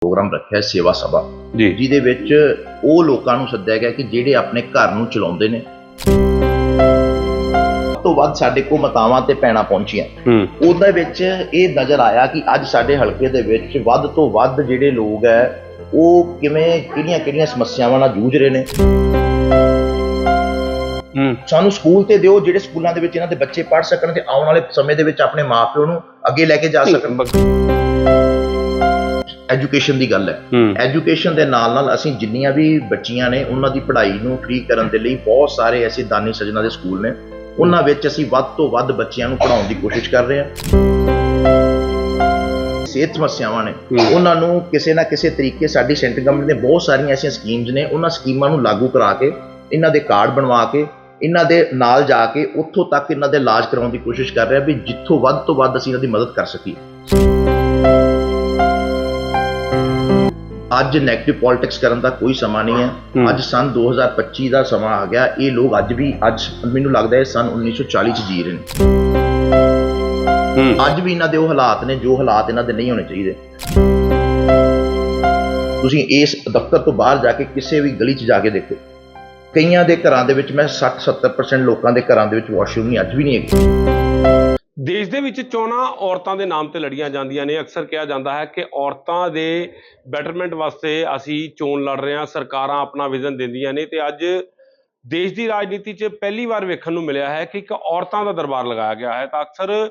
Programme ਰੱਖਿਆ ਸੇਵਾ ਸਭਾ। ਜੀ। ਜਿਹਦੇ ਵਿੱਚ ਉਹ ਲੋਕਾਂ ਨੂੰ ਸੱਦਿਆ ਗਿਆ ਕਿ ਜਿਹੜੇ ਆਪਣੇ ਘਰ ਨੂੰ ਚਲਾਉਂਦੇ ਨੇ। ਤੋਂ ਵੱਧ ਸਾਡੇ ਕੋਲ ਮਤਾਵਾਂ ਤੇ ਪੈਣਾ ਪਹੁੰਚੀਆਂ। ਹੂੰ। ਉਹਦੇ ਵਿੱਚ ਇਹ ਨਜ਼ਰ ਆਇਆ ਕਿ ਅੱਜ ਸਾਡੇ ਹਲਕੇ ਦੇ ਵਿੱਚ ਵੱਧ ਤੋਂ ਵੱਧ ਜਿਹੜੇ ਲੋਕ ਹੈ ਉਹ ਕਿਵੇਂ ਕਿਹੜੀਆਂ ਕਿਹੜੀਆਂ ਸਮੱਸਿਆਵਾਂ ਨਾਲ ਜੂਝ ਰਹੇ ਨੇ। ਹੂੰ। ਸਾਨੂੰ ਸਕੂਲ ਤੇ ਦਿਓ ਜਿਹੜੇ ਸਕੂਲਾਂ ਦੇ ਵਿੱਚ ਇਹਨਾਂ ਦੇ ਬੱਚੇ ਪੜ੍ਹ ਸਕਣ ਤੇ ਆਉਣ ਵਾਲੇ ਸਮੇਂ ਦੇ ਵਿੱਚ ਆਪਣੇ ਮਾਪਿਓ ਨੂੰ ਅੱਗੇ ਲੈ ਕੇ ਜਾ ਸਕਣ। ਐਜੂਕੇਸ਼ਨ ਦੀ ਗੱਲ ਹੈ। ਐਜੂਕੇਸ਼ਨ ਦੇ ਨਾਲ ਨਾਲ ਅਸੀਂ ਜਿੰਨੀਆਂ ਵੀ ਬੱਚੀਆਂ ਨੇ ਉਹਨਾਂ ਦੀ ਪੜ੍ਹਾਈ ਨੂੰ ਫ੍ਰੀ ਕਰਨ ਦੇ ਲਈ ਬਹੁਤ ਸਾਰੇ ਐਸੇ ਦਾਨੀ ਸੱਜਣਾ ਦੇ ਸਕੂਲ ਨੇ। ਉਹਨਾਂ ਵਿੱਚ ਅਸੀਂ ਵੱਧ ਤੋਂ ਵੱਧ ਬੱਚਿਆਂ ਨੂੰ ਪੜ੍ਹਾਉਣ ਦੀ ਕੋਸ਼ਿਸ਼ ਕਰ ਰਹੇ ਹਾਂ। ਸਿਹਤ ਸਮੱਸਿਆਵਾਂ ਨੇ। ਉਹਨਾਂ ਨੂੰ ਕਿਸੇ ਨਾ ਕਿਸੇ ਤਰੀਕੇ ਸਾਡੀ ਸੈਂਟਰ ਗਵਰਨਮੈਂਟ ਨੇ ਬਹੁਤ ਸਾਰੀਆਂ ਐਸੀਆਂ ਸਕੀਮਸ ਨੇ ਉਹਨਾਂ ਸਕੀਮਾਂ ਨੂੰ ਲਾਗੂ ਕਰਾ ਕੇ ਇਹਨਾਂ ਦੇ ਕਾਰਡ ਬਣਵਾ ਕੇ ਇਹਨਾਂ ਦੇ ਨਾਲ ਜਾ ਕੇ ਉੱਥੋਂ ਤੱਕ ਇਹਨਾਂ ਦੇ ਇਲਾਜ ਕਰਾਉਣ ਦੀ ਕੋਸ਼ਿਸ਼ ਕਰ ਰਹੇ ਵੀ ਜਿੱਥੋਂ ਵੱਧ ਤੋਂ ਵੱਧ ਅਸੀਂ ਇਹਨਾਂ ਦੀ ਮਦਦ ਕਰ ਸਕੀਏ। ਅੱਜ 네ਗੇਟਿਵ ਪੋਲਿਟਿਕਸ ਕਰਨ ਦਾ ਕੋਈ ਸਮਾਂ ਨਹੀਂ ਹੈ। ਅੱਜ ਸਨ 2025 ਦਾ ਸਮਾਂ ਆ ਗਿਆ। ਇਹ ਲੋਕ ਅੱਜ ਵੀ ਅੱਜ ਮੈਨੂੰ ਲੱਗਦਾ ਹੈ ਸਨ 1940 ਚ ਜੀ ਰਹੇ ਨੇ। ਅੱਜ ਵੀ ਇਹਨਾਂ ਦੇ ਉਹ ਹਾਲਾਤ ਨੇ ਜੋ ਹਾਲਾਤ ਇਹਨਾਂ ਦੇ ਨਹੀਂ ਹੋਣੇ ਚਾਹੀਦੇ। ਤੁਸੀਂ ਇਸ ਦਫ਼ਤਰ ਤੋਂ ਬਾਹਰ ਜਾ ਕੇ ਕਿਸੇ ਵੀ ਗਲੀ 'ਚ ਜਾ ਕੇ ਦੇਖੋ। ਕਈਆਂ ਦੇ ਘਰਾਂ ਦੇ ਵਿੱਚ ਮੈਂ 60-70% ਲੋਕਾਂ ਦੇ ਘਰਾਂ ਦੇ ਵਿੱਚ ਵਾਸ਼ਰੂਮ ਨਹੀਂ ਅੱਜ ਵੀ ਨਹੀਂ ਹੈਗੇ। ਦੇਸ਼ ਦੇ ਵਿੱਚ ਚੋਣਾਂ ਔਰਤਾਂ ਦੇ ਨਾਮ ਤੇ ਲੜੀਆਂ ਜਾਂਦੀਆਂ ਨੇ। ਅਕਸਰ ਕਿਹਾ ਜਾਂਦਾ ਹੈ ਕਿ ਔਰਤਾਂ ਦੇ ਬੈਟਰਮੈਂਟ ਵਾਸਤੇ ਅਸੀਂ ਚੋਣ ਲੜ ਰਹੇ ਹਾਂ, ਸਰਕਾਰਾਂ ਆਪਣਾ ਵਿਜ਼ਨ ਦਿੰਦੀਆਂ ਨੇ ਤੇ ਅੱਜ ਦੇਸ਼ ਦੀ ਰਾਜਨੀਤੀ 'ਚ ਪਹਿਲੀ ਵਾਰ ਵੇਖਣ ਨੂੰ ਮਿਲਿਆ ਹੈ ਕਿ ਇੱਕ ਔਰਤਾਂ ਦਾ ਦਰਬਾਰ ਲਗਾਇਆ ਗਿਆ ਹੈ। ਤਾਂ ਅਕਸਰ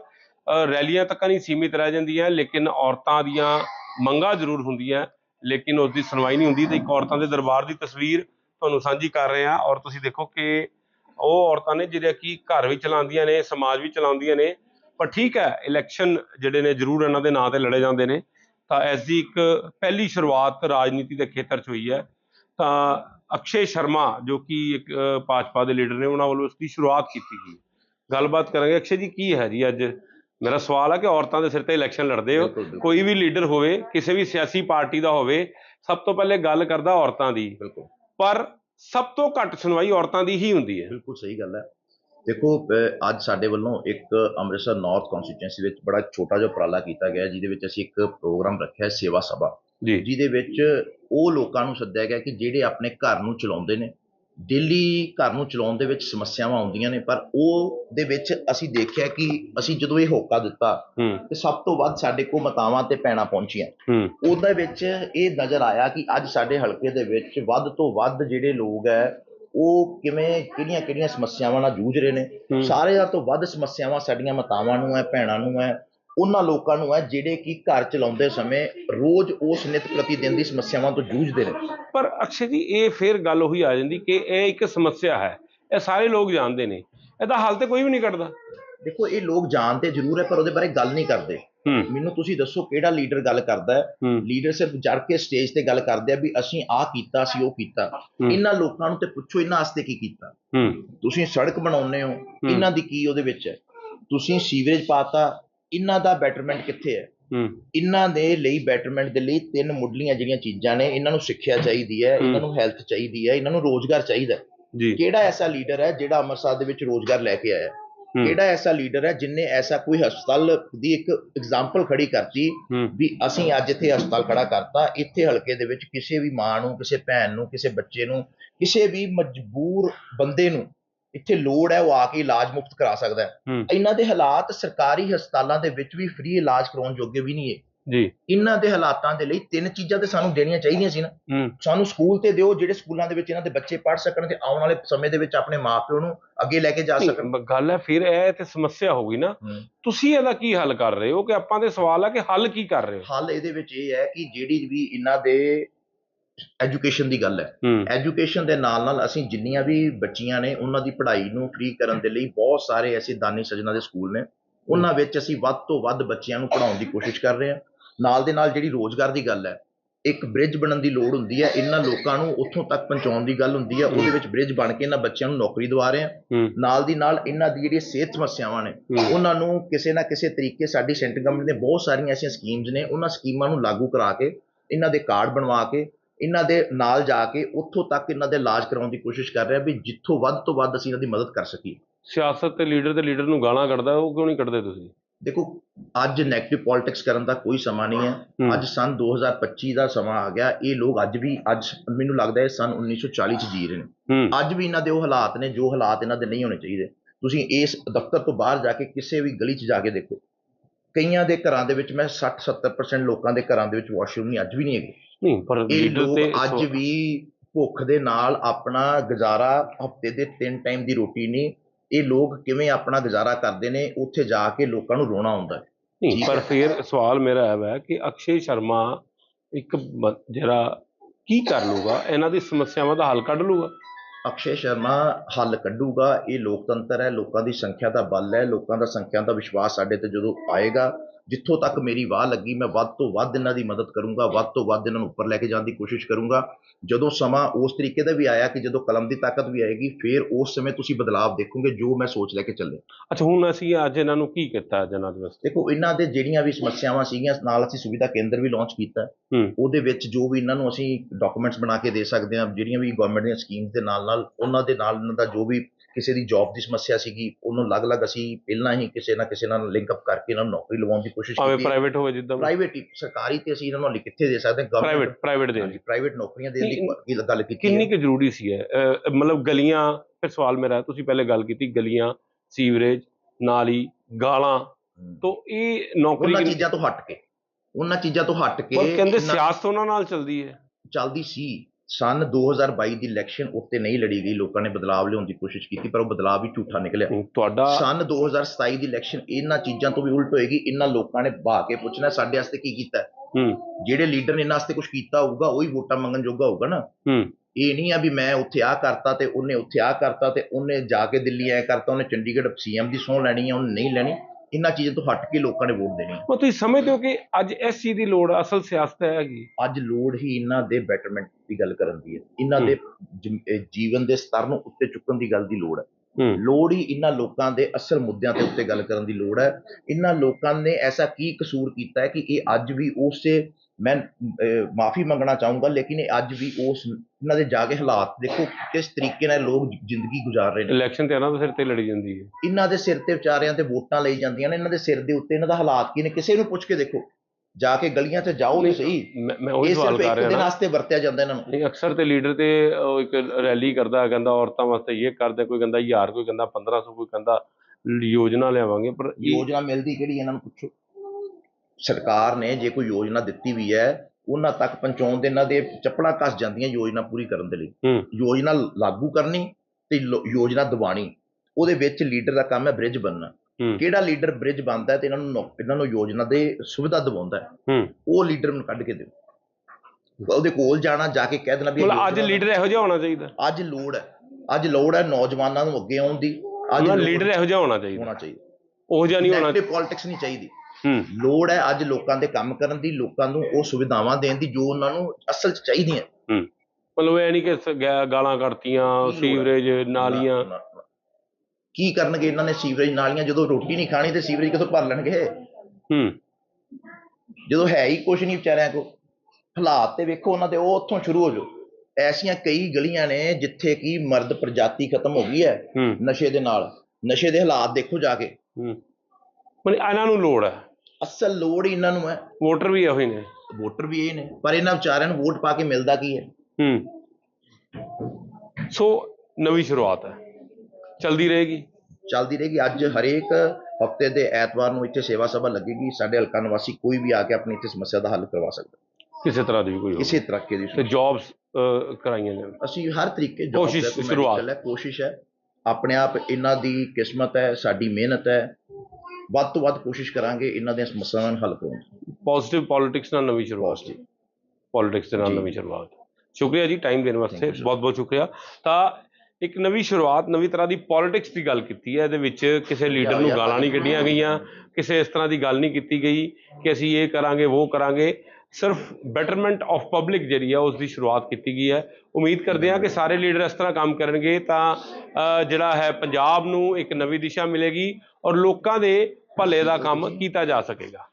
ਰੈਲੀਆਂ ਤੱਕ ਨਹੀਂ ਸੀਮਿਤ ਰਹਿ ਜਾਂਦੀਆਂ, ਲੇਕਿਨ ਔਰਤਾਂ ਦੀਆਂ ਮੰਗਾਂ ਜ਼ਰੂਰ ਹੁੰਦੀਆਂ, ਲੇਕਿਨ ਉਸ ਦੀ ਸੁਣਵਾਈ ਨਹੀਂ ਹੁੰਦੀ ਤੇ ਇੱਕ ਔਰਤਾਂ ਦੇ ਦਰਬਾਰ ਦੀ ਤਸਵੀਰ ਤੁਹਾਨੂੰ ਸਾਂਝੀ ਕਰ ਰਹੇ ਹਾਂ। ਔਰ ਤੁਸੀਂ ਦੇਖੋ ਕਿ ਉਹ ਔਰਤਾਂ ਨੇ ਜਿਹੜੀਆਂ ਕਿ ਘਰ ਵੀ ਚਲਾਉਂਦੀਆਂ ਨੇ, ਸਮਾਜ ਵੀ ਚਲਾਉਂਦੀਆਂ ਨੇ ਪਰ ਠੀਕ ਹੈ ਇਲੈਕਸ਼ਨ ਜਿਹੜੇ ਨੇ ਜ਼ਰੂਰ ਇਹਨਾਂ ਦੇ ਨਾਂ ਤੇ ਲੜੇ ਜਾਂਦੇ ਨੇ। ਤਾਂ ਦੀ ਇੱਕ ਪਹਿਲੀ ਸ਼ੁਰੂਆਤ ਰਾਜਨੀਤੀ ਦੇ ਖੇਤਰ 'ਚ ਹੋਈ ਹੈ। ਤਾਂ ਅਕਸ਼ੇ ਸ਼ਰਮਾ ਜੋ ਕਿ ਇੱਕ ਭਾਜਪਾ ਦੇ ਲੀਡਰ ਨੇ ਉਹਨਾਂ ਵੱਲੋਂ ਇਸ ਦੀ ਸ਼ੁਰੂਆਤ ਕੀਤੀ ਗਈ। ਗੱਲਬਾਤ ਕਰਾਂਗੇ। ਅਕਸ਼ੇ ਜੀ ਕੀ ਹੈ ਜੀ ਅੱਜ? ਮੇਰਾ ਸਵਾਲ ਹੈ ਕਿ ਔਰਤਾਂ ਦੇ ਸਿਰ ਤੇ ਇਲੈਕਸ਼ਨ ਲੜਦੇ ਹੋ। ਕੋਈ ਵੀ ਲੀਡਰ ਹੋਵੇ ਕਿਸੇ ਵੀ ਸਿਆਸੀ ਪਾਰਟੀ ਦਾ ਹੋਵੇ ਸਭ ਤੋਂ ਪਹਿਲੇ ਗੱਲ ਕਰਦਾ ਔਰਤਾਂ ਦੀ। ਬਿਲਕੁਲ। ਪਰ ਸਭ ਤੋਂ ਘੱਟ ਸੁਣਵਾਈ ਔਰਤਾਂ ਦੀ ਹੀ ਹੁੰਦੀ ਹੈ। ਬਿਲਕੁਲ ਸਹੀ ਗੱਲ ਹੈ। ਦੇਖੋ ਅੱਜ ਸਾਡੇ ਵੱਲੋਂ ਇੱਕ ਅੰਮ੍ਰਿਤਸਰ ਨਾਰਥ ਕਨਸਟੀਚੁਐਂਸੀ ਵਿੱਚ ਬੜਾ ਛੋਟਾ ਜਿਹਾ ਉਪਰਾਲਾ ਕੀਤਾ ਗਿਆ ਜਿਹਦੇ ਵਿੱਚ ਅਸੀਂ ਇੱਕ ਪ੍ਰੋਗਰਾਮ ਰੱਖਿਆ ਸੇਵਾ ਸਭਾ। ਜਿਹਦੇ ਵਿੱਚ ਉਹ ਲੋਕਾਂ ਨੂੰ ਸੱਦਿਆ ਗਿਆ ਕਿ ਜਿਹੜੇ ਆਪਣੇ ਘਰ ਨੂੰ ਚਲਾਉਂਦੇ ਨੇ ਡੇਲੀ ਘਰ ਨੂੰ ਚਲਾਉਣ ਦੇ ਵਿੱਚ ਸਮੱਸਿਆਵਾਂ ਆਉਂਦੀਆਂ ਨੇ ਪਰ ਉਹ ਦੇ ਵਿੱਚ ਅਸੀਂ ਦੇਖਿਆ ਕਿ ਅਸੀਂ ਜਦੋਂ ਇਹ ਹੋਕਾ ਦਿੱਤਾ ਤੇ ਸਭ ਤੋਂ ਵੱਧ ਸਾਡੇ ਕੋਲ ਮਤਾਵਾਂ ਤੇ ਪੈਣਾ ਪਹੁੰਚੀਆਂ। ਉਹਦੇ ਵਿੱਚ ਇਹ ਨਜ਼ਰ ਆਇਆ ਕਿ ਅੱਜ ਸਾਡੇ ਹਲਕੇ ਦੇ ਵਿੱਚ ਵੱਧ ਤੋਂ ਵੱਧ ਜਿਹੜੇ ਲੋਕ ਹੈ ਉਹ ਕਿਵੇਂ ਕਿਹੜੀਆਂ ਕਿਹੜੀਆਂ ਸਮੱਸਿਆਵਾਂ ਨਾਲ ਜੂਝ ਰਹੇ ਨੇ। ਸਾਰਿਆਂ ਤੋਂ ਵੱਧ ਸਮੱਸਿਆਵਾਂ ਸਾਡੀਆਂ ਮਾਤਾਵਾਂ ਨੂੰ ਹੈ ਭੈਣਾਂ ਨੂੰ ਹੈ ਉਹਨਾਂ ਲੋਕਾਂ ਨੂੰ ਹੈ ਜਿਹੜੇ ਕਿ ਘਰ ਚਲਾਉਂਦੇ ਸਮੇਂ ਰੋਜ਼ ਉਸ ਨਿਤ ਪ੍ਰਤੀ ਦਿਨ ਦੀ ਸਮੱਸਿਆਵਾਂ ਤੋਂ ਜੂਝਦੇ ਨੇ। ਪਰ ਅਕਸ਼ੇ ਜੀ ਇਹ ਫਿਰ ਗੱਲ ਉਹੀ ਆ ਜਾਂਦੀ ਕਿ ਇਹ ਇੱਕ ਸਮੱਸਿਆ ਹੈ। ਇਹ ਸਾਰੇ ਲੋਕ ਜਾਣਦੇ ਨੇ। ਇਹਦਾ ਹੱਲ ਤੇ ਕੋਈ ਵੀ ਨਹੀਂ ਕੱਢਦਾ। ਦੇਖੋ ਇਹ ਲੋਕ ਜਾਣਦੇ ਜ਼ਰੂਰ ਹੈ ਪਰ ਉਹਦੇ ਬਾਰੇ ਗੱਲ ਨਹੀਂ ਕਰਦੇ। ਮੈਨੂੰ ਤੁਸੀਂ ਦੱਸੋ ਕਿਹੜਾ ਲੀਡਰ ਗੱਲ ਕਰਦਾ ਹੈ? ਲੀਡਰ ਸਿਰਫ ਜੜ ਕੇ ਸਟੇਜ ਤੇ ਗੱਲ ਕਰਦੇ ਆ ਵੀ ਅਸੀਂ ਆਹ ਕੀਤਾ ਸੀ ਉਹ ਕੀਤਾ। ਇਹਨਾਂ ਲੋਕਾਂ ਨੂੰ ਤੇ ਪੁੱਛੋ ਇਹਨਾਂ ਵਾਸਤੇ ਕੀ ਕੀਤਾ? ਤੁਸੀਂ ਸੜਕ ਬਣਾਉਂਦੇ ਹੋ ਇਹਨਾਂ ਦੀ ਕੀ ਉਹਦੇ ਵਿੱਚ ਹੈ? ਤੁਸੀਂ ਸੀਵਰੇਜ ਪਾਤਾ ਇਹਨਾਂ ਦਾ ਬੈਟਰਮੈਂਟ ਕਿੱਥੇ ਹੈ? ਹੂੰ। ਇਹਨਾਂ ਦੇ ਲਈ ਬੈਟਰਮੈਂਟ ਦੇ ਲਈ ਤਿੰਨ ਮੁੱਢਲੀਆਂ ਜਿਹੜੀਆਂ ਚੀਜ਼ਾਂ ਨੇ ਇਹਨਾਂ ਨੂੰ ਸਿੱਖਿਆ ਚਾਹੀਦੀ ਹੈ ਇਹਨਾਂ ਨੂੰ ਹੈਲਥ ਚਾਹੀਦੀ ਹੈ ਇਹਨਾਂ ਨੂੰ ਰੋਜ਼ਗਾਰ ਚਾਹੀਦਾ ਹੈ। ਜੀ। ਕਿਹੜਾ ਐਸਾ ਲੀਡਰ ਹੈ ਜਿਹੜਾ ਅੰਮ੍ਰਿਤਸਰ ਦੇ ਵਿੱਚ ਰੋਜ਼ਗਾਰ ਲੈ ਕੇ ਆਇਆ? ਕਿਹੜਾ ਐਸਾ ਲੀਡਰ ਹੈ ਜਿਨੇ ਐਸਾ ਕੋਈ ਹਸਪਤਾਲ ਦੀ ਇੱਕ ਐਗਜ਼ਾਮਪਲ ਖੜੀ ਕਰਤੀ ਵੀ ਅਸੀਂ ਅੱਜ ਇੱਥੇ ਹਸਪਤਾਲ ਖੜਾ ਕਰਤਾ ਇੱਥੇ ਹਲਕੇ ਦੇ ਵਿੱਚ ਕਿਸੇ ਵੀ ਮਾਂ ਨੂੰ ਕਿਸੇ ਭੈਣ ਨੂੰ ਕਿਸੇ ਬੱਚੇ ਨੂੰ ਕਿਸੇ ਵੀ ਮਜਬੂਰ ਬੰਦੇ ਨੂੰ ਇੱਥੇ ਲੋੜ ਹੈ ਉਹ ਆ ਕੇ ਇਲਾਜ ਮੁਫਤ ਕਰਾ ਸਕਦਾ ਹੈ। ਹੂੰ। ਇਹਨਾਂ ਦੇ ਹਾਲਾਤ ਸਰਕਾਰੀ ਹਸਪਤਾਲਾਂ ਦੇ ਵਿੱਚ ਵੀ ਫ੍ਰੀ ਇਲਾਜ ਕਰਾਉਣ ਜੋਗੇ ਵੀ ਨਹੀਂ ਹੈ। ਜੀ। ਇਹਨਾਂ ਦੇ ਹਾਲਾਤਾਂ ਦੇ ਲਈ ਤਿੰਨ ਚੀਜ਼ਾਂ ਤੇ ਸਾਨੂੰ ਦੇਣੀਆਂ ਚਾਹੀਦੀਆਂ ਸੀ ਨਾ। ਸਾਨੂੰ ਸਕੂਲ ਤੇ ਦਿਓ ਜਿਹੜੇ ਸਕੂਲਾਂ ਦੇ ਵਿੱਚ ਇਹਨਾਂ ਦੇ ਬੱਚੇ ਪੜ੍ਹ ਸਕਣ ਤੇ ਆਉਣ ਵਾਲੇ ਸਮੇਂ ਦੇ ਵਿੱਚ ਆਪਣੇ ਮਾਪਿਓ ਨੂੰ ਅੱਗੇ ਲੈ ਕੇ ਜਾ ਸਕਣ। ਗੱਲ ਹੈ ਫਿਰ ਇਹ ਤੇ ਸਮੱਸਿਆ ਹੋ ਗਈ ਨਾ। ਤੁਸੀਂ ਇਹਦਾ ਕੀ ਹੱਲ ਕਰ ਰਹੇ ਹੋ ਕਿ ਆਪਾਂ ਦੇ ਸਵਾਲ ਹੈ ਕਿ ਹੱਲ ਕੀ ਕਰ ਰਹੇ ਹੋ? ਹੱਲ ਇਹਦੇ ਵਿੱਚ ਇਹ ਹੈ ਕਿ ਜਿਹੜੀ ਵੀ ਇਹਨਾਂ ਦੇ ਐਜੂਕੇਸ਼ਨ ਦੀ ਗੱਲ ਹੈ। ਹੂੰ। ਐਜੂਕੇਸ਼ਨ ਦੇ ਨਾਲ ਨਾਲ ਅਸੀਂ ਜਿੰਨੀਆਂ ਵੀ ਬੱਚੀਆਂ ਨੇ ਉਹਨਾਂ ਦੀ ਪੜ੍ਹਾਈ ਨੂੰ ਫ੍ਰੀ ਕਰਨ ਦੇ ਲਈ ਬਹੁਤ ਸਾਰੇ ਐਸੇ ਦਾਨੀ ਸੱਜਣਾ ਦੇ ਸਕੂਲ ਨੇ। ਉਹਨਾਂ ਵਿੱਚ ਅਸੀਂ ਵੱਧ ਤੋਂ ਵੱਧ ਬੱਚਿਆਂ ਨੂੰ ਪੜ੍ਹਾਉਣ ਦੀ ਕੋਸ਼ਿਸ਼ ਕਰ ਰਹੇ ਹਾਂ। ਨਾਲ ਦੇ ਨਾਲ ਜਿਹੜੀ ਰੋਜ਼ਗਾਰ ਦੀ ਗੱਲ ਹੈ ਇੱਕ ਬ੍ਰਿਜ ਬਣਨ ਦੀ ਲੋੜ ਹੁੰਦੀ ਹੈ ਇਹਨਾਂ ਲੋਕਾਂ ਨੂੰ ਉੱਥੋਂ ਤੱਕ ਪਹੁੰਚਾਉਣ ਦੀ ਗੱਲ ਹੁੰਦੀ ਹੈ ਉਹਦੇ ਵਿੱਚ ਬ੍ਰਿਜ ਬਣ ਕੇ ਇਹਨਾਂ ਬੱਚਿਆਂ ਨੂੰ ਨੌਕਰੀ ਦਿਵਾ ਰਹੇ ਹਾਂ। ਹੂੰ। ਨਾਲ ਦੀ ਨਾਲ ਇਹਨਾਂ ਦੀ ਜਿਹੜੀਆਂ ਸਿਹਤ ਸਮੱਸਿਆਵਾਂ ਨੇ। ਉਹਨਾਂ ਨੂੰ ਕਿਸੇ ਨਾ ਕਿਸੇ ਤਰੀਕੇ ਸਾਡੀ ਸੈਂਟਰ ਗਵਰਨਮੈਂਟ ਨੇ ਬਹੁਤ ਸਾਰੀਆਂ ਐਸੀਆਂ ਸਕੀਮਸ ਨੇ ਉਹਨਾਂ ਸਕੀਮਾਂ ਨੂੰ ਲਾਗੂ ਕਰਾ ਕੇ ਇਹਨਾਂ ਦੇ ਕਾਰਡ ਬਣਵਾ ਕੇ ਇਹਨਾਂ ਦੇ ਨਾਲ ਜਾ ਕੇ ਉੱਥੋਂ ਤੱਕ ਇਹਨਾਂ ਦੇ ਇਲਾਜ ਕਰਾਉਣ ਦੀ ਕੋਸ਼ਿਸ਼ ਕਰ ਰਿਹਾ ਵੀ ਜਿੱਥੋਂ ਵੱਧ ਤੋਂ ਵੱਧ ਅਸੀਂ ਇਹਨਾਂ ਦੀ ਮਦਦ ਕਰ ਸਕੀਏ। ਸਿਆਸਤ ਤੇ ਲੀਡਰ ਤੇ ਲੀਡਰ ਨੂੰ ਗਾਲਾਂ ਕੱਢਦਾ ਉਹ ਕਿਉਂ ਨਹੀਂ ਕੱਢਦੇ ਤੁਸੀਂ? ਦੇਖੋ ਅੱਜ 네ਗੇਟਿਵ ਪੋਲਿਟਿਕਸ ਕਰਨ ਦਾ ਕੋਈ ਸਮਾਂ ਨਹੀਂ ਹੈ। ਅੱਜ ਸਨ 2025 ਦਾ ਸਮਾਂ ਆ ਗਿਆ। ਇਹ ਲੋਕ ਅੱਜ ਵੀ ਅੱਜ ਮੈਨੂੰ ਲੱਗਦਾ ਹੈ ਸਨ 1940 ਚ ਜੀ ਰਹੇ ਨੇ। ਅੱਜ ਵੀ ਇਹਨਾਂ ਦੇ ਉਹ ਹਾਲਾਤ ਨੇ ਜੋ ਹਾਲਾਤ ਇਹਨਾਂ ਦੇ ਨਹੀਂ ਹੋਣੇ ਚਾਹੀਦੇ। ਤੁਸੀਂ ਇਸ ਦਫ਼ਤਰ ਤੋਂ ਬਾਹਰ ਜਾ ਕੇ ਕਿਸੇ ਵੀ ਗਲੀ 'ਚ ਜਾ ਕੇ ਦੇਖੋ। ਕਈਆਂ ਦੇ ਘਰਾਂ ਦੇ ਵਿੱਚ ਮੈਂ 60 70% ਲੋਕਾਂ ਦੇ ਘਰਾਂ ਦੇ ਵਿੱਚ ਵਾਸ਼ਰੂਮ ਨਹੀਂ ਅੱਜ ਵੀ ਨਹੀਂ ਹੈਗੇ। ਨਹੀਂ ਪਰ ਇਹ ਲੀਡਰ ਲੋਕ ਤੇ ਅੱਜ ਵੀ ਭੁੱਖ ਦੇ ਨਾਲ ਆਪਣਾ ਗੁਜ਼ਾਰਾ ਹਫ਼ਤੇ ਦੇ ਤਿੰਨ ਟਾਈਮ ਦੀ ਰੋਟੀ ਨਹੀਂ ਇਹ ਲੋਕ ਕਿਵੇਂ ਆਪਣਾ ਗੁਜ਼ਾਰਾ ਕਰਦੇ ਨੇ ਉੱਥੇ ਜਾ ਕੇ ਲੋਕਾਂ ਨੂੰ ਰੋਣਾ ਆਉਂਦਾ ਹੈ। ਨਹੀਂ ਪਰ। ਫਿਰ ਸਵਾਲ ਮੇਰਾ ਇਹ ਹੈ ਕਿ ਅਕਸ਼ੇ ਸ਼ਰਮਾ ਇੱਕ ਜਿਹੜਾ ਕੀ ਕਰ ਲੂਗਾ? ਇਹਨਾਂ ਦੀ ਸਮੱਸਿਆਵਾਂ ਦਾ ਹੱਲ ਕੱਢ ਲੂਗਾ? ਅਕਸ਼ੇ ਸ਼ਰਮਾ ਹੱਲ ਕੱਢੂਗਾ ਇਹ ਲੋਕਤੰਤਰ ਹੈ ਲੋਕਾਂ ਦੀ ਸੰਖਿਆ ਦਾ ਬਲ ਹੈ ਲੋਕਾਂ ਦਾ ਸੰਖਿਆ ਦਾ ਵਿਸ਼ਵਾਸ ਸਾਡੇ ਤੇ ਜਦੋਂ ਆਏਗਾ ਜਿੱਥੋਂ ਤੱਕ ਮੇਰੀ ਵਾਹ ਲੱਗੀ ਮੈਂ ਵੱਧ ਤੋਂ ਵੱਧ ਇਹਨਾਂ ਦੀ ਮਦਦ ਕਰੂੰਗਾ ਵੱਧ ਤੋਂ ਵੱਧ ਇਹਨਾਂ ਨੂੰ ਉੱਪਰ ਲੈ ਕੇ ਜਾਣ ਦੀ ਕੋਸ਼ਿਸ਼ ਕਰੂੰਗਾ। ਜਦੋਂ ਸਮਾਂ ਉਸ ਤਰੀਕੇ ਦਾ ਵੀ ਆਇਆ ਕਿ ਜਦੋਂ ਕਲਮ ਦੀ ਤਾਕਤ ਵੀ ਆਏਗੀ ਫਿਰ ਉਸ ਸਮੇਂ ਤੁਸੀਂ ਬਦਲਾਵ ਦੇਖੋਗੇ ਜੋ ਮੈਂ ਸੋਚ ਲੈ ਕੇ ਚੱਲੇ ਅੱਛਾ ਹੁਣ ਅਸੀਂ ਅੱਜ ਇਹਨਾਂ ਨੂੰ ਕੀ ਕੀਤਾ ਜਨਾਂ ਦੇ ਵਾਸਤੇ? ਦੇਖੋ ਇਹਨਾਂ ਦੇ ਜਿਹੜੀਆਂ ਵੀ ਸਮੱਸਿਆਵਾਂ ਸੀਗੀਆਂ ਨਾਲ ਅਸੀਂ ਸੁਵਿਧਾ ਕੇਂਦਰ ਵੀ ਲਾਂਚ ਕੀਤਾ। ਉਹਦੇ ਵਿੱਚ ਜੋ ਵੀ ਇਹਨਾਂ ਨੂੰ ਅਸੀਂ ਡਾਕੂਮੈਂਟਸ ਬਣਾ ਕੇ ਦੇ ਸਕਦੇ ਹਾਂ ਜਿਹੜੀਆਂ ਵੀ ਗਵਰਨਮੈਂਟ ਦੀਆਂ ਸਕੀਮਸ ਦੇ ਨਾਲ ਨਾਲ ਉਹਨਾਂ ਦੇ ਨਾਲ ਇਹਨਾਂ ਦਾ ਜੋ ਵੀ ਕਿਸੇ ਦੀ ਜੌਬ ਦੀ ਸਮੱਸਿਆ ਸੀਗੀ ਉਹਨੂੰ ਅਲੱਗ-ਅਲੱਗ ਅਸੀਂ ਪਹਿਲਾਂ ਹੀ ਕਿਸੇ ਨਾ ਕਿਸੇ ਨਾਲ ਲਿੰਕ ਅਪ ਕਰਕੇ ਇਹਨਾਂ ਨੂੰ ਨੌਕਰੀ ਲਵਾਉਣ ਦੀ ਕੋਸ਼ਿਸ਼ ਭਾਵੇਂ ਕੀਤੀ ਪ੍ਰਾਈਵੇਟ ਹੋਵੇ ਜਿੱਦਾਂ ਪ੍ਰਾਈਵੇਟ ਸਰਕਾਰੀ ਤੇ ਅਸੀਂ ਇਹਨਾਂ ਨੂੰ ਹਾਲੇ ਕਿੱਥੇ ਦੇ ਸਕਦੇ ਹਾਂ? ਪ੍ਰਾਈਵੇਟ ਪ੍ਰਾਈਵੇਟ ਦੇ। ਪ੍ਰਾਈਵੇਟ ਨੌਕਰੀਆਂ ਦੇਣ ਦੀ ਗੱਲ ਕੀਤੀ ਕਿੰਨੀ। ਕੁ ਜ਼ਰੂਰੀ ਸੀ ਹੈ ਮਤਲਬ ਗਲੀਆਂ ਫਿਰ ਸਵਾਲ ਮੇਰਾ ਤੁਸੀਂ ਪਹਿਲੇ ਗੱਲ ਕੀਤੀ ਗਲੀਆਂ ਸੀਵਰੇਜ ਨਾਲੀ ਗਾਲਾਂ। ਤੋਂ ਇਹ ਨੌਕਰੀ ਉਹਨਾਂ ਚੀਜ਼ਾਂ ਤੋਂ ਹਟ ਕੇ ਉਹਨਾਂ ਚੀਜ਼ਾਂ ਤੋਂ ਹਟ ਕੇ ਪਰ ਕਹਿੰਦੇ ਸਿਆਸਤ ਉਹਨਾਂ ਨਾਲ ਚੱਲਦੀ ਹੈ। ਚੱਲਦੀ ਸੀ। ਸਨ 2022 ਦੀ ਇਲੈਕਸ਼ਨ ਉੱਤੇ ਨਹੀਂ ਲੜੀ ਗਈ ਲੋਕਾਂ ਨੇ ਬਦਲਾਵ ਲਿਆਉਣ ਦੀ ਕੋਸ਼ਿਸ਼ ਕੀਤੀ ਪਰ ਉਹ ਬਦਲਾਵ ਵੀ ਝੂਠਾ ਨਿਕਲਿਆ। ਤੁਹਾਡਾ ਸਨ 2027 ਦੀ ਇਲੈਕਸ਼ਨ ਇਹਨਾਂ ਚੀਜ਼ਾਂ ਤੋਂ ਵੀ ਉਲਟ ਹੋਏਗੀ ਇਹਨਾਂ ਲੋਕਾਂ ਨੇ ਬਹਾ ਕੇ ਪੁੱਛਣਾ ਸਾਡੇ ਵਾਸਤੇ ਕੀ ਕੀਤਾ? ਜਿਹੜੇ ਲੀਡਰ ਨੇ ਇਹਨਾਂ ਵਾਸਤੇ ਕੁਝ ਕੀਤਾ ਹੋਊਗਾ ਉਹੀ ਵੋਟਾਂ ਮੰਗਣ ਜੋਗਾ ਹੋਊਗਾ ਨਾ। ਹੂੰ। ਇਹ ਨਹੀਂ ਆ ਵੀ ਮੈਂ ਉੱਥੇ ਆ ਕਰਤਾ ਤੇ ਉਹਨੇ ਉੱਥੇ ਆ ਕਰਤਾ ਤੇ ਉਹਨੇ ਜਾ ਕੇ ਦਿੱਲੀ ਐ ਕਰਤਾ ਉਹਨੇ ਚੰਡੀਗੜ੍ਹ ਸੀਐਮ ਦੀ ਸਹੁੰ ਲੈਣੀ ਆ ਉਹਨੇ ਨਹੀਂ ਲੈਣੀ। ਇਹਨਾਂ ਚੀਜ਼ਾਂ ਤੋਂ ਹਟ ਕੇ ਲੋਕਾਂ ਨੇ ਵੋਟ ਦੇਣੀ। ਉਹ ਤੁਸੀਂ ਸਮਝਦੇ ਹੋ ਕਿ ਅੱਜ ਇਸ ਚੀਜ਼ ਦੀ ਲੋੜ ਆ, ਅਸਲ ਸਿਆਸਤ ਹੈਗੀ। ਅੱਜ ਲੋੜ ਹੀ ਇਹਨਾਂ ਦੇ ਬੈਟਰਮੈਂਟ ਦੀ ਗੱਲ ਕਰਨ ਦੀ ਹੈ। ਇਹਨਾਂ ਦੇ ਜੀਵਨ ਦੇ ਸਤਰ ਨੂੰ ਉੱਤੇ ਚੁੱਕਣ ਦੀ ਗੱਲ ਦੀ ਲੋੜ ਹੈ। ਹੂੰ। ਲੋੜ ਹੀ ਇਹਨਾਂ ਲੋਕਾਂ ਦੇ ਅਸਲ ਮੁੱਦਿਆਂ ਤੇ ਉੱਤੇ ਗੱਲ ਕਰਨ ਦੀ ਲੋੜ ਹੈ। ਇਹਨਾਂ ਲੋਕਾਂ ਨੇ ਐਸਾ ਕੀ ਕਸੂਰ ਕੀਤਾ ਹੈ ਕਿ ਇਹ ਅੱਜ ਵੀ ਉਸੇ ਮੈਂ ਮਾਫੀ ਮੰਗਣਾ ਚਾਹੂੰਗਾ ਲੇਕਿਨ ਅੱਜ ਵੀ ਉਸ ਇਹਨਾਂ ਦੇ ਜਾ ਕੇ ਹਾਲਾਤ ਦੇਖੋ ਕਿਸ ਤਰੀਕੇ ਨਾਲ ਲੋਕ ਜ਼ਿੰਦਗੀ ਗੁਜ਼ਾਰ ਰਹੇ ਨੇ। ਇਲੈਕਸ਼ਨ ਤੇ ਇਹਨਾਂ ਦੇ ਸਿਰ ਤੇ ਲੜੀ ਜਾਂਦੀ ਹੈ। ਇਹਨਾਂ ਦੇ ਸਿਰ ਤੇ ਵਿਚਾਰਿਆਂ ਤੇ ਵੋਟਾਂ ਲਈ ਜਾਂਦੀਆਂ ਨੇ ਇਹਨਾਂ ਦੇ ਸਿਰ ਦੇ ਉੱਤੇ ਇਹਨਾਂ ਦਾ ਹਾਲਾਤ ਕੀ ਨੇ ਕਿਸੇ ਨੂੰ ਪੁੱਛ ਕੇ ਦੇਖੋ। ਜਾ ਕੇ ਗਲੀਆਂ 'ਚ ਜਾਓ ਤੇ ਸਹੀ। ਮੈਂ ਉਹੀ ਸਵਾਲ ਕਰ ਰਿਹਾ ਦਿਨ ਨਾ। ਵਾਸਤੇ ਵਰਤਿਆ ਜਾਂਦਾ ਇਹਨਾਂ ਨੂੰ। ਨਹੀਂ ਅਕਸਰ ਤੇ ਲੀਡਰ ਤੇ ਉਹ ਇੱਕ ਰੈਲੀ ਕਰਦਾ ਕਹਿੰਦਾ ਔਰਤਾਂ ਵਾਸਤੇ ਇਹ ਕਰਦੇ ਕੋਈ ਕਹਿੰਦਾ 1000 ਕੋਈ ਕਹਿੰਦਾ 1500 ਕੋਈ ਕਹਿੰਦਾ ਯੋਜਨਾ ਲਿਆਵਾਂਗੇ ਪਰ ਯੋਜਨਾ ਮਿਲਦੀ ਕਿਹੜੀ ਇਹਨਾਂ ਨੂੰ ਪੁੱਛੋ। ਸਰਕਾਰ ਨੇ ਜੇ ਕੋਈ ਯੋਜਨਾ ਦਿੱਤੀ ਵੀ ਹੈ ਉਹਨਾਂ ਤੱਕ ਪਹੁੰਚਾਉਣ ਦੇ ਇਹਨਾਂ ਦੇ ਚੱਪਲਾਂ ਕੱਸ ਜਾਂਦੀਆਂ ਯੋਜਨਾ ਪੂਰੀ ਕਰਨ ਦੇ ਲਈ। ਯੋਜਨਾ ਲਾਗੂ ਕਰਨੀ ਤੇ ਯੋਜਨਾ ਦਬਾਣੀ ਉਹਦੇ ਵਿੱਚ ਲੀਡਰ ਦਾ ਕੰਮ ਹੈ ਬ੍ਰਿਜ ਬਣਨਾ। ਕਿਹੜਾ ਲੀਡਰ ਬ੍ਰਿਜ ਬਣਦਾ ਤੇ ਇਹਨਾਂ ਨੂੰ ਇਹਨਾਂ ਨੂੰ ਯੋਜਨਾ ਦੇ ਸੁਵਿਧਾ ਦਿਵਾਉਂਦਾ ਉਹ ਲੀਡਰ ਨੂੰ ਕੱਢ ਕੇ ਦਿਓ। ਉਹਦੇ ਕੋਲ ਜਾਣਾ ਜਾ ਕੇ ਕਹਿ ਦੇਣਾ ਵੀ ਅੱਜ ਲੀਡਰ ਇਹੋ ਜਿਹਾ ਹੋਣਾ ਚਾਹੀਦਾ। ਅੱਜ ਲੋੜ ਹੈ ਅੱਜ ਲੋੜ ਹੈ ਨੌਜਵਾਨਾਂ ਨੂੰ ਅੱਗੇ ਆਉਣ ਦੀ ਅੱਜ ਲੀਡਰ ਇਹੋ ਜਿਹਾ ਹੋਣਾ ਚਾਹੀਦਾ। ਹੋਣਾ ਚਾਹੀਦਾ। ਉਹ ਜਿਹਾ ਨਹੀਂ ਹੋਣਾ ਪੋਲਿਟਿਕਸ ਨਹੀਂ ਚਾਹੀਦੀ। ਲੋੜ ਹੈ ਅੱਜ ਲੋਕਾਂ ਦੇ ਕੰਮ ਕਰਨ ਦੀ ਲੋਕਾਂ ਨੂੰ ਉਹ ਸੁਵਿਧਾਵਾਂ ਦੇਣ ਦੀ ਜੋ ਉਹਨਾਂ ਨੂੰ ਅਸਲ 'ਚ ਚਾਹੀਦੀਆਂ। ਹੂੰ। ਮਤਲਬ ਇਹ ਨਹੀਂ ਕਿ ਸ- ਗਾ- ਗਾਲਾਂ ਕੱਢਤੀਆਂ? ਸੀਵਰੇਜ ਨਾਲੀਆਂ। ਨਾ- ਨਾ- ਨਾ। ਕੀ ਕਰਨਗੇ ਇਹਨਾਂ ਨੇ ਸੀਵਰੇਜ ਨਾਲੀਆਂ? ਜਦੋਂ ਰੋਟੀ ਨਹੀਂ ਖਾਣੀ ਤੇ ਸੀਵਰੇਜ ਕਿੱਥੋਂ ਭਰ ਲੈਣਗੇ? ਹੂੰ। ਜਦੋਂ ਹੈ ਹੀ ਕੁਝ ਨਹੀਂ ਵਿਚਾਰਿਆਂ ਕੋ ਹਾਲਾਤ ਤੇ ਵੇਖੋ ਉਹਨਾਂ ਦੇ ਉਹ ਉੱਥੋਂ ਸ਼ੁਰੂ ਹੋ ਜਾਓ। ਐਸੀਆਂ ਕਈ ਗਲੀਆਂ ਨੇ ਜਿੱਥੇ ਕੀ ਮਰਦ ਪ੍ਰਜਾਤੀ ਖਤਮ ਹੋ ਗਈ ਹੈ ਹੂੰ। ਨਸ਼ੇ ਦੇ ਨਾਲ। ਨਸ਼ੇ ਦੇ ਹਾਲਾਤ ਦੇਖੋ ਜਾ ਕੇ। ਹੂੰ। ਮਤਲਬ ਇਹਨਾਂ ਨੂੰ ਲੋੜ ਹੈ। ਅਸਲ ਲੋੜ ਇਹਨਾਂ ਨੂੰ ਹੈ। ਵੋਟਰ ਵੀ ਇਹੋ ਹੀ ਨੇ। ਵੋਟਰ ਵੀ ਇਹ ਨੇ ਪਰ ਇਹਨਾਂ ਵਿਚਾਰਿਆਂ ਨੂੰ ਵੋਟ ਪਾ ਕੇ ਮਿਲਦਾ ਕੀ ਹੈ? ਹੂੰ। ਸੋ ਨਵੀਂ ਸ਼ੁਰੂਆਤ ਹੈ। ਚਲਦੀ ਰਹੇਗੀ। ਚੱਲਦੀ ਰਹੇਗੀ। ਅੱਜ ਹਰੇਕ ਹਫ਼ਤੇ ਦੇ ਐਤਵਾਰ ਨੂੰ ਇੱਥੇ ਸੇਵਾ ਸਭਾ ਲੱਗੇਗੀ। ਸਾਡੇ ਹਲਕਾ ਨਿਵਾਸੀ ਕੋਈ ਵੀ ਆ ਕੇ ਆਪਣੀ ਇੱਥੇ ਸਮੱਸਿਆ ਦਾ ਹੱਲ ਕਰਵਾ ਸਕਦਾ। ਕਿਸੇ ਤਰ੍ਹਾਂ ਦੀ ਕੋਈ ਇਸੇ ਤਰੀਕੇ ਦੀ ਤੇ ਜੌਬਸ ਕਰਾਈਆਂ ਜਾਣ। ਅਸੀਂ ਹਰ ਤਰੀਕੇ ਕੋਸ਼ਿਸ਼, ਸ਼ੁਰੂਆਤ। ਹੈ ਕੋਸ਼ਿਸ਼ ਹੈ। ਆਪਣੇ ਆਪ ਇਹਨਾਂ ਦੀ ਕਿਸਮਤ ਹੈ ਸਾਡੀ ਮਿਹਨਤ ਹੈ। ਵੱਧ ਤੋਂ ਵੱਧ ਕੋਸ਼ਿਸ਼ ਕਰਾਂਗੇ ਇਹਨਾਂ ਦੀਆਂ ਸਮੱਸਿਆਵਾਂ ਨੂੰ ਹੱਲ ਕਰਾਉਣ ਦੀ। ਪੋਜ਼ਿਟਿਵ ਪੋਲਿਟਿਕਸ ਨਾਲ ਨਵੀਂ ਸ਼ੁਰੂਆਤ। Positive। ਪੋਲਿਟਿਕਸ ਦੇ ਨਾਲ ਜੀ। ਨਵੀਂ ਸ਼ੁਰੂਆਤ। ਸ਼ੁਕਰੀਆ ਜੀ ਟਾਈਮ ਦੇਣ ਵਾਸਤੇ. ਬਹੁਤ ਬਹੁਤ ਸ਼ੁਕਰੀਆ। ਤਾਂ ਇੱਕ ਨਵੀਂ ਸ਼ੁਰੂਆਤ ਨਵੀਂ ਤਰ੍ਹਾਂ ਦੀ ਪੋਲਿਟਿਕਸ ਦੀ ਗੱਲ ਕੀਤੀ ਹੈ। ਇਹਦੇ ਵਿੱਚ ਕਿਸੇ ਲੀਡਰ ਨੂੰ ਗਾਲਾਂ ਨਹੀਂ ਕੱਢੀਆਂ ਗਈਆਂ। ਕਿਸੇ ਇਸ ਤਰ੍ਹਾਂ ਦੀ ਗੱਲ ਨਹੀਂ ਕੀਤੀ ਗਈ ਕਿ ਅਸੀਂ ਇਹ ਕਰਾਂਗੇ ਉਹ ਕਰਾਂਗੇ। ਸਿਰਫ ਬੈਟਰਮੈਂਟ ਆਫ ਪਬਲਿਕ ਜਿਹੜੀ ਆ ਉਸ ਦੀ ਸ਼ੁਰੂਆਤ ਕੀਤੀ ਗਈ ਹੈ ਉਮੀਦ ਕਰਦੇ ਹਾਂ ਕਿ ਸਾਰੇ ਲੀਡਰ ਇਸ ਤਰ੍ਹਾਂ ਕੰਮ ਕਰਨਗੇ ਤਾਂ ਜਿਹੜਾ ਹੈ ਪੰਜਾਬ ਨੂੰ ਇੱਕ ਨਵੀਂ ਦਿਸ਼ਾ ਮਿਲੇਗੀ ਔਰ ਲੋਕਾਂ ਦੇ ਭਲੇ ਦਾ ਕੰਮ ਕੀਤਾ ਜਾ ਸਕੇਗਾ।